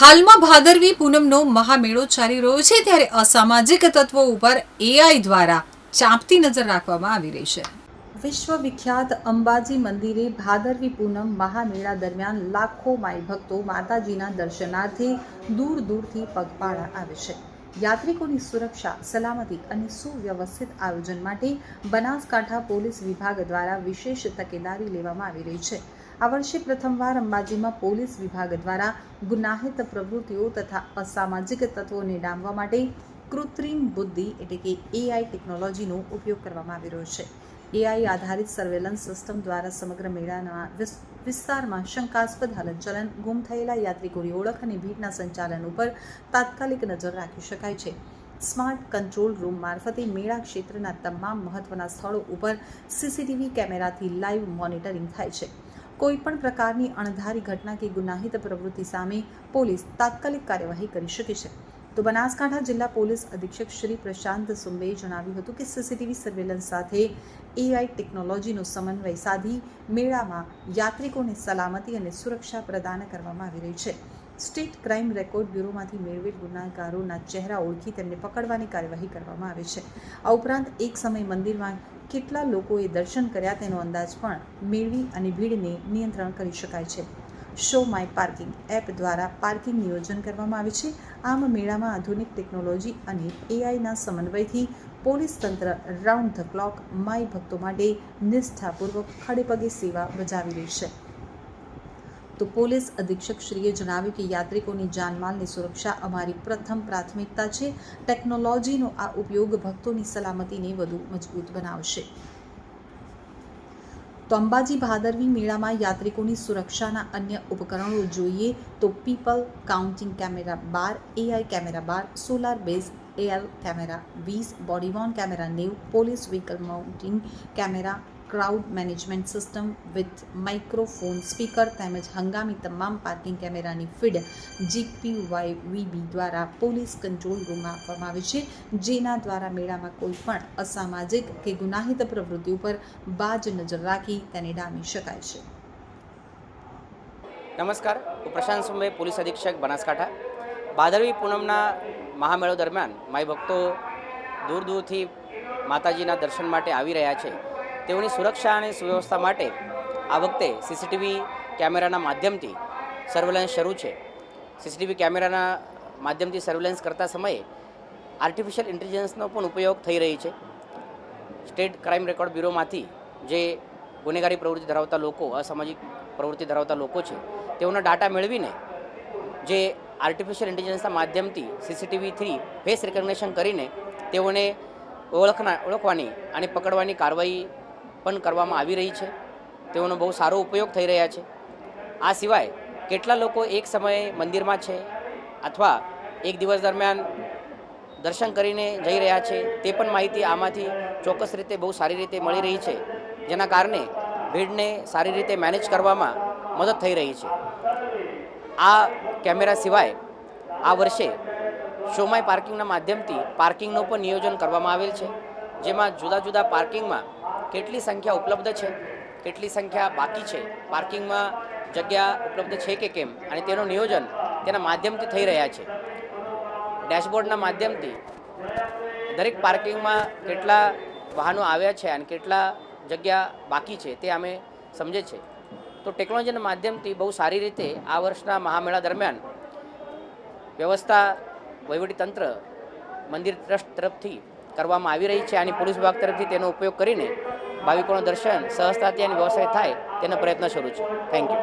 હાલમાં ભાદરવી પૂનમનો મહામેળો ચાલી રહ્યો છે ત્યારે અસામાજિક તત્વો ઉપર એઆઈ દ્વારા ચાંપતી નજર રાખવામાં આવી રહી છે. વિશ્વવિખ્યાત અંબાજી મંદિરે ભાદરવી પૂનમ મહામેળા દરમિયાન લાખો માઈ ભક્તો માતાજીના દર્શનાર્થે દૂર દૂરથી પગપાળા આવે છે. યાત્રિકોની સુરક્ષા, સલામતી અને સુવ્યવસ્થિત આયોજન માટે બનાસકાંઠા પોલીસ વિભાગ દ્વારા વિશેષ તકેદારી લેવામાં આવી રહી છે. આ વર્ષે પ્રથમવાર અંબાજીમાં પોલીસ વિભાગ દ્વારા ગુનાહિત પ્રવૃત્તિઓ તથા અસામાજિક તત્વોને ડામવા માટે કૃત્રિમ બુદ્ધિ એટલે કે એઆઈ ટેકનોલોજીનો ઉપયોગ કરવામાં આવી રહ્યો છે. એઆઈ આધારિત સર્વેલન્સ સિસ્ટમ દ્વારા સમગ્ર મેળાના વિસ્તારમાં શંકાસ્પદ હલનચલન, ગુમ થયેલા યાત્રિકોની ઓળખ અને ભીડના સંચાલન ઉપર તાત્કાલિક નજર રાખી શકાય છે. સ્માર્ટ કંટ્રોલ રૂમ મારફતે મેળા ક્ષેત્રના તમામ મહત્વના સ્થળો ઉપર સીસીટીવી કેમેરાથી લાઈવ મોનિટરિંગ થાય છે. કોઈપણ પ્રકારની અણધારી ઘટના કે ગુનાહિત પ્રવૃત્તિ સામે પોલીસ તાત્કાલિક કાર્યવાહી કરી શકે છે. તો બનાસકાંઠા જિલ્લા પોલીસ અધિક્ષક શ્રી પ્રશાંત સુંબેએ જણાવ્યું હતું કે સીસીટીવી સર્વેલન્સ સાથે એઆઈ ટેકનોલોજીનો સમન્વય સાધી મેળામાં યાત્રિકોને સલામતી અને સુરક્ષા પ્રદાન કરવામાં આવી રહી છે. સ્ટેટ ક્રાઇમ રેકોર્ડ બ્યુરોમાંથી મેળવેલ ગુનાગારોના ચહેરા ઓળખી તેમને પકડવાની કાર્યવાહી કરવામાં આવે છે. આ ઉપરાંત એક સમય મંદિરમાં કેટલા લોકોએ દર્શન કર્યા તેનો અંદાજ પણ મેળવી અને ભીડને નિયંત્રણ કરી શકાય છે. શો માય પાર્કિંગ એપ દ્વારા પાર્કિંગ નિયોજન કરવામાં આવે છે. આમ મેળામાં આધુનિક ટેકનોલોજી અને એઆઈના સમન્વયથી પોલીસ તંત્ર રાઉન્ડ ધ ક્લોક માય ભક્તો માટે નિષ્ઠાપૂર્વક ખડેપગે સેવા બજાવી રહી છે. તો પોલીસ અધિક્ષક શ્રીએ જણાવ્યું કે યાત્રિકોની જાનમાલની સુરક્ષા અમારી પ્રથમ પ્રાથમિકતા છે. ટેકનોલોજીનો આ ઉપયોગ ભક્તોની સલામતીને વધુ મજબૂત બનાવશે. તો અંબાજી ભાદરવી મેળામાં યાત્રિકોની સુરક્ષાના અન્ય ઉપકરણો જોઈએ તો પીપલ કાઉન્ટિંગ કેમેરા બાર, એઆઈ કેમેરા બાર, સોલાર બેઝ એઆર કેમેરા વીસ બોડીવોન કેમેરા નેવ, police vehicle mounting camera crowd management system with microphone speaker તેમજ હંગામી તમામ પાર્કિંગ કેમેરાની ફીડ જીપીવાય વીબી દ્વારા પોલીસ કંટ્રોલ રૂમમાં આપવામાં આવે છે. જેના દ્વારા મેળામાં કોઈ પણ અસામાજિક કે ગુનાહિત પ્રવૃત્તિ ઉપર બાજ નજર રાખી તેને ડામી શકાય છે. નમસ્કાર, હું પ્રશાંત સુંબે પોલીસ અધિક્ષક, બનાસકાંઠા. ભાદરવી પૂનમના મહામેળો દરમિયાન માઈ ભક્તો દૂર દૂરથી માતાજીના દર્શન માટે આવી રહ્યા છે. તેઓની સુરક્ષા અને સુવ્યવસ્થા માટે આ વખતે સીસીટીવી કેમેરાના માધ્યમથી સર્વેલન્સ શરૂ છે. સીસીટીવી કેમેરાના માધ્યમથી સર્વેલન્સ કરતા સમયે આર્ટિફિશિયલ ઇન્ટેલિજન્સનો પણ ઉપયોગ થઈ રહી છે. સ્ટેટ ક્રાઇમ રેકોર્ડ બ્યુરોમાંથી જે ગુનેગારી પ્રવૃત્તિ ધરાવતા લોકો, અસામાજિક પ્રવૃત્તિ ધરાવતા લોકો છે, તેઓના ડાટા મેળવીને જે આર્ટિફિશિયલ ઇન્ટેલિજન્સના માધ્યમથી સીસીટીવી થ્રી ફેસ રિકગ્નેશન કરીને તેઓને ઓળખના, ઓળખવાની અને પકડવાની કાર્યવાહી પણ કરવામાં આવી રહી છે. તેઓનો બહુ સારો ઉપયોગ થઈ રહ્યા છે. આ સિવાય કેટલા લોકો એક સમયે મંદિરમાં છે અથવા એક દિવસ દરમિયાન દર્શન કરીને જઈ રહ્યા છે તે પણ માહિતી આમાંથી ચોક્કસ રીતે બહુ સારી રીતે મળી રહી છે, જેના કારણે ભીડને સારી રીતે મેનેજ કરવામાં મદદ થઈ રહી છે. આ કેમેરા સિવાય આ વર્ષે શોમાય પાર્કિંગના માધ્યમથી પાર્કિંગનું પણ નિયોજન કરવામાં આવેલ છે, જેમાં જુદા જુદા પાર્કિંગમાં કેટલી સંખ્યા ઉપલબ્ધ છે? કેટલી સંખ્યા બાકી છે? પાર્કિંગમાં જગ્યા ઉપલબ્ધ છે કે કેમ? અને તેનું નિયોજન તેના માધ્યમથી થઈ રહ્યા છે. ડેશબોર્ડના માધ્યમથી દરેક પાર્કિંગમાં કેટલા વાહનો આવ્યા છે અને કેટલા જગ્યા બાકી છે તે અમે સમજે છે. તો ટેકનોલોજીના માધ્યમથી બહુ સારી રીતે આ વર્ષના મહામેળા દરમિયાન વ્યવસ્થા વહીવટીતંત્ર, મંદિર ટ્રસ્ટ તરફથી કરવામાં આવી રહી છે અને પોલીસ વિભાગ તરફથી તેનો ઉપયોગ કરીને ભાવિકોનું દર્શન સહજતાથી અને વ્યવસાય થાય તેનો પ્રયત્ન શરૂ છે. Thank you